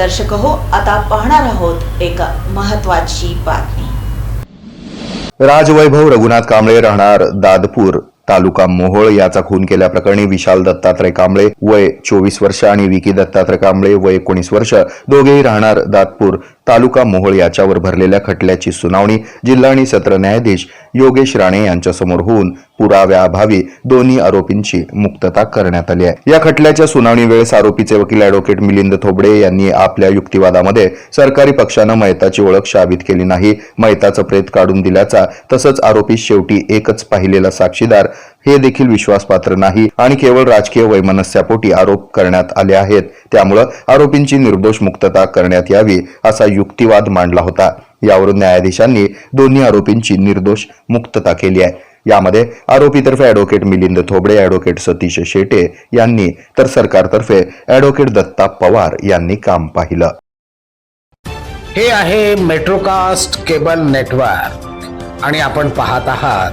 दर्शक हो आता पाहणार आहोत एक महत्वाची बातमी. राजवैभव रघुनाथ कांबळे राहणार दादपूर तालुका मोहोळ. याचा खून केल्याप्रकरणी विशाल दत्तात्रय कांबळे वय चोवीस वर्ष आणि विकी दत्तात्रय कांबळे वय एकोणीस वर्ष. दोघेही राहणार दादपूर तालुका मोहोळ याच्यावर भरलेल्या खटल्याची सुनावणी जिल्हा आणि सत्र न्यायाधीश योगेश राणे यांच्यासमोर होऊन पुराव्याअभावी दोन्ही आरोपींची मुक्तता करण्यात आली आहे. या खटल्याच्या सुनावणी वेळेस आरोपीचे वकील अॅडव्होकेट मिलिंद थोबडे यांनी आपल्या युक्तिवादामध्ये सरकारी पक्षानं मयताची ओळख शाबित केली नाही. मयताचं प्रेत काढून दिल्याचा तसंच आरोपी शेवटी एकच पाहिलेला साक्षीदार हे देखील विश्वासपात्र नाही आणि केवळ राजकीय वैमनस्यापोटी आरोप करण्यात आले आहेत. त्यामुळं आरोपींची निर्दोष मुक्तता करण्यात यावी असा युक्तिवाद मांडला होता. यावरून न्यायाधीशांनी दोन्ही आरोपींची निर्दोष मुक्तता केली आहे. यामध्ये आरोपीतर्फे ऍडव्होकेट मिलिंद थोबडे अॅडव्होकेट सतीश शेटे यांनी तर सरकारतर्फे अॅडव्होकेट दत्ता पवार यांनी काम पाहिलं. हे आहे मेट्रोकास्ट केबल नेटवर्क आणि आपण पाहत आहात